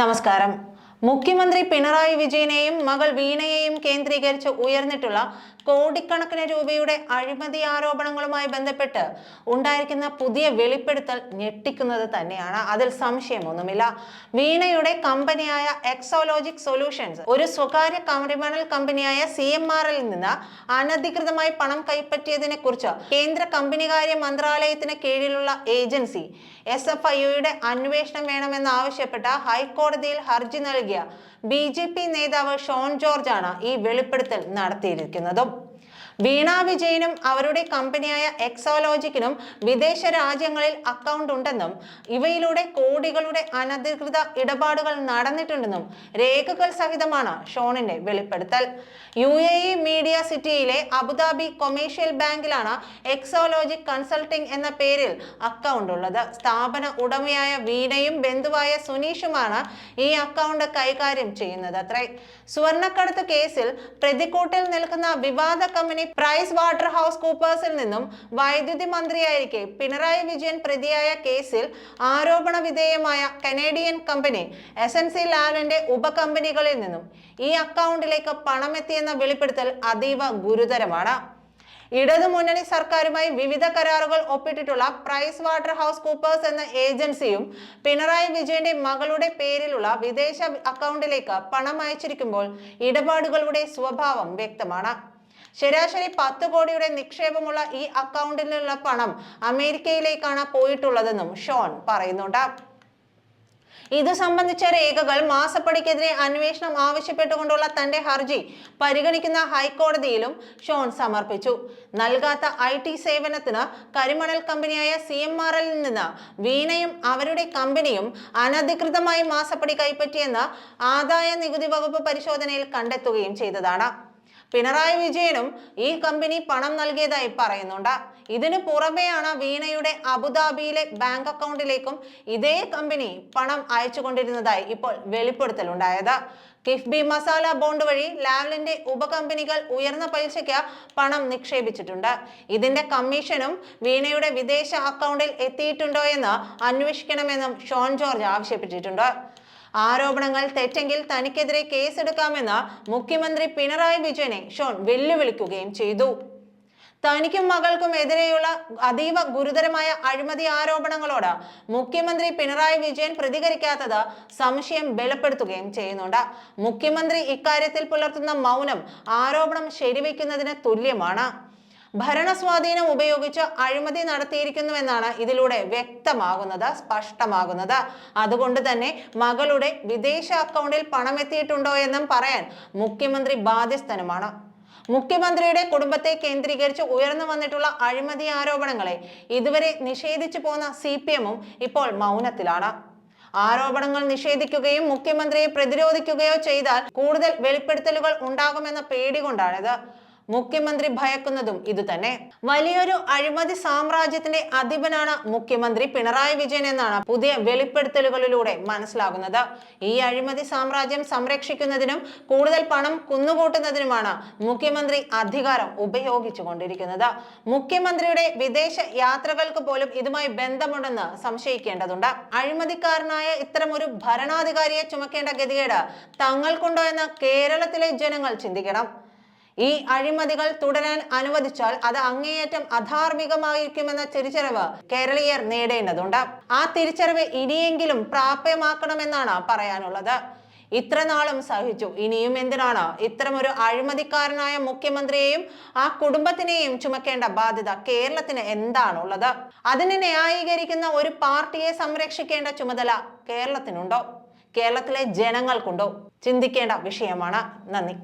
നമസ്കാരം. മുഖ്യമന്ത്രി പിണറായി വിജയനെയും മകൾ വീണയെയും കേന്ദ്രീകരിച്ച് ഉയർന്നിട്ടുള്ള കോടിക്കണക്കിന് രൂപയുടെ അഴിമതി ആരോപണങ്ങളുമായി ബന്ധപ്പെട്ട് ഉണ്ടായിരിക്കുന്ന പുതിയ വെളിപ്പെടുത്തൽ ഞെട്ടിക്കുന്നത് തന്നെയാണ്. അതിൽ സംശയമൊന്നുമില്ല. വീണയുടെ കമ്പനിയായ എക്സോലോജിക് സൊല്യൂഷൻസ് ഒരു സ്വകാര്യ ക്രിമിനൽ കമ്പനിയായ സി എം ആർ എൽ നിന്ന് അനധികൃതമായി പണം കൈപ്പറ്റിയതിനെ കുറിച്ച് കേന്ദ്ര കമ്പനികാര്യ മന്ത്രാലയത്തിന് കീഴിലുള്ള ഏജൻസി എസ് എഫ് ഐയുടെ അന്വേഷണം വേണമെന്ന് ആവശ്യപ്പെട്ട ഹൈക്കോടതിയിൽ ഹർജി നൽകിയ ബി നേതാവ് ഷോൺ ജോർജ് ആണ് ഈ വെളിപ്പെടുത്തൽ നടത്തിയിരിക്കുന്നതും. വീണ വിജയനും അവരുടെ കമ്പനിയായ എക്സോലോജിക്കിനും വിദേശ രാജ്യങ്ങളിൽ അക്കൗണ്ട് ഉണ്ടെന്നും ഇവയിലൂടെ കോടികളുടെ അനധികൃത ഇടപാടുകൾ നടന്നിട്ടുണ്ടെന്നും രേഖകൾ സഹിതമാണ് ഷോണിന്റെ വെളിപ്പെടുത്തൽ. യു എ ഇ മീഡിയ സിറ്റിയിലെ അബുദാബി കൊമേഴ്ഷ്യൽ ബാങ്കിലാണ് എക്സോലോജിക് കൺസൾട്ടിംഗ് എന്ന പേരിൽ അക്കൗണ്ട് ഉള്ളത്. സ്ഥാപന ഉടമയായ വീണയും ബന്ധുവായ സുനീഷുമാണ് ഈ അക്കൗണ്ട് കൈകാര്യം ചെയ്യുന്നത്. അത്രേ. സ്വർണക്കടത്ത് കേസിൽ പ്രതിക്കൂട്ടിൽ നിൽക്കുന്ന വിവാദ കമ്പനി പ്രൈസ് വാട്ടർ ഹൗസ് കൂപ്പേഴ്സിൽ നിന്നും വൈദ്യുതി മന്ത്രിയായിരിക്കെ പിണറായി വിജയൻ പ്രതിയായ കേസിൽ ആരോപണ വിധേയമായ Canadian company S N C ലാലിന്റെ ഉപകമ്പനികളിൽ നിന്നും ഈ അക്കൗണ്ടിലേക്ക് പണമെത്തിയെന്ന വെളിപ്പെടുത്തൽ അതീവ ഗുരുതരമാണ്. ഇടതുമുന്നണി സർക്കാരുമായി വിവിധ കരാറുകൾ ഒപ്പിട്ടിട്ടുള്ള പ്രൈസ് വാട്ടർ ഹൗസ് കൂപ്പേഴ്സ് എന്ന ഏജൻസിയും പിണറായി വിജയന്റെ മകളുടെ പേരിലുള്ള വിദേശ അക്കൗണ്ടിലേക്ക് പണം അയച്ചിരിക്കുമ്പോൾ ഇടപാടുകളുടെ സ്വഭാവം വ്യക്തമാണ്. ശരാശരി പത്ത് കോടിയുടെ നിക്ഷേപമുള്ള ഈ അക്കൗണ്ടിൽ നിന്നുള്ള പണം അമേരിക്കയിലേക്കാണ് പോയിട്ടുള്ളതെന്നും ഷോൺ പറയുന്നുണ്ട്. ഇത് സംബന്ധിച്ച രേഖകൾ മാസപ്പടിക്കെതിരെ അന്വേഷണം ആവശ്യപ്പെട്ടുകൊണ്ടുള്ള തന്റെ ഹർജി പരിഗണിക്കുന്ന ഹൈക്കോടതിയിലും ഷോൺ സമർപ്പിച്ചു. നൽകാത്ത ഐ ടി സേവനത്തിന് കരിമണൽ കമ്പനിയായ സി എം ആർ എല്ലിൽ നിന്ന് വീണയും അവരുടെ കമ്പനിയും അനധികൃതമായി മാസപ്പടി കൈപ്പറ്റിയെന്ന് ആദായ നികുതി വകുപ്പ് പരിശോധനയിൽ കണ്ടെത്തുകയും ചെയ്തതാണ്. പിണറായി വിജയനും ഈ കമ്പനി പണം നൽകിയതായി പറയുന്നുണ്ട്. ഇതിനു പുറമെയാണ് വീണയുടെ അബുദാബിയിലെ ബാങ്ക് അക്കൗണ്ടിലേക്കും ഇതേ കമ്പനി പണം അയച്ചുകൊണ്ടിരുന്നതായി ഇപ്പോൾ വെളിപ്പെടുത്തലുണ്ടായത്. കിഫ്ബി മസാല ബോണ്ട് വഴി ലാവ്ലിന്റെ ഉപകമ്പനികൾ ഉയർന്ന പലിശയ്ക്ക് പണം നിക്ഷേപിച്ചിട്ടുണ്ട്. ഇതിന്റെ കമ്മീഷനും വീണയുടെ വിദേശ അക്കൗണ്ടിൽ എത്തിയിട്ടുണ്ടോ എന്ന് അന്വേഷിക്കണമെന്നും ഷോൺ ജോർജ് ആവശ്യപ്പെട്ടിട്ടുണ്ട്. ആരോപണങ്ങൾ തെറ്റെങ്കിൽ തനിക്കെതിരെ കേസെടുക്കാമെന്ന് മുഖ്യമന്ത്രി പിണറായി വിജയനെ ഷോൺ വെല്ലുവിളിക്കുകയും ചെയ്തു. തനിക്കും മകൾക്കും എതിരെയുള്ള അതീവ ഗുരുതരമായ അഴിമതി ആരോപണങ്ങളോട് മുഖ്യമന്ത്രി പിണറായി വിജയൻ പ്രതികരിക്കാത്തത് സംശയം ബലപ്പെടുത്തുകയും ചെയ്യുന്നുണ്ട്. മുഖ്യമന്ത്രി ഇക്കാര്യത്തിൽ പുലർത്തുന്ന മൗനം ആരോപണം ശരിവെക്കുന്നതിന് തുല്യമാണ്. ഭരണസ്വാധീനം ഉപയോഗിച്ച് അഴിമതി നടത്തിയിരിക്കുന്നുവെന്നാണ് ഇതിലൂടെ വ്യക്തമാകുന്നത് സ്പഷ്ടമാകുന്നത്. അതുകൊണ്ട് തന്നെ മകളുടെ വിദേശ അക്കൗണ്ടിൽ പണം എത്തിയിട്ടുണ്ടോ എന്നും പറയാൻ മുഖ്യമന്ത്രി ബാധ്യസ്ഥനുമാണ്. മുഖ്യമന്ത്രിയുടെ കുടുംബത്തെ കേന്ദ്രീകരിച്ച് ഉയർന്നു വന്നിട്ടുള്ള അഴിമതി ആരോപണങ്ങളെ ഇതുവരെ നിഷേധിച്ചു പോന്ന സി പി എമ്മും ഇപ്പോൾ മൗനത്തിലാണ്. ആരോപണങ്ങൾ നിഷേധിക്കുകയും മുഖ്യമന്ത്രിയെ പ്രതിരോധിക്കുകയോ ചെയ്താൽ കൂടുതൽ വെളിപ്പെടുത്തലുകൾ ഉണ്ടാകുമെന്ന പേടി കൊണ്ടാണിത്. മുഖ്യമന്ത്രി ഭയക്കുന്നതും ഇതുതന്നെ. വലിയൊരു അഴിമതി സാമ്രാജ്യത്തിന്റെ അധിപനാണ് മുഖ്യമന്ത്രി പിണറായി വിജയൻ എന്നാണ് പുതിയ വെളിപ്പെടുത്തലുകളിലൂടെ മനസ്സിലാകുന്നത്. ഈ അഴിമതി സാമ്രാജ്യം സംരക്ഷിക്കുന്നതിനും കൂടുതൽ പണം കുന്നുകൂട്ടുന്നതിനുമാണ് മുഖ്യമന്ത്രി അധികാരം ഉപയോഗിച്ചു കൊണ്ടിരിക്കുന്നത് മുഖ്യമന്ത്രിയുടെ വിദേശ യാത്രകൾക്ക് പോലും ഇതുമായി ബന്ധമുണ്ടെന്ന് സംശയിക്കേണ്ടതുണ്ട്. അഴിമതിക്കാരനായ ഒരു ഭരണാധികാരിയെ ചുമക്കേണ്ട ഗതികേട് തങ്ങൾക്കുണ്ടോ എന്ന് കേരളത്തിലെ ജനങ്ങൾ ചിന്തിക്കണം. ഈ അഴിമതികൾ തുടരാൻ അനുവദിച്ചാൽ അത് അങ്ങേയറ്റം അധാർമികമായിരിക്കുമെന്ന തിരിച്ചറിവ് കേരളീയർ നേടേണ്ടതുണ്ട്. ആ തിരിച്ചറിവ് ഇനിയെങ്കിലും പ്രാപ്യമാക്കണമെന്നാണ് പറയാനുള്ളത്. ഇത്ര നാളും സഹിച്ചു. ഇനിയും എന്തിനാണ്? ഇത്തരമൊരു അഴിമതിക്കാരനായ മുഖ്യമന്ത്രിയെയും ആ കുടുംബത്തിനെയും ചുമക്കേണ്ട ബാധ്യത കേരളത്തിന് എന്താണുള്ളത്? അതിനെ ന്യായീകരിക്കുന്ന ഒരു പാർട്ടിയെ സംരക്ഷിക്കേണ്ട ചുമതല കേരളത്തിനുണ്ടോ? കേരളത്തിലെ ജനങ്ങൾക്കുണ്ടോ? ചിന്തിക്കേണ്ട വിഷയമാണ്. നന്ദി.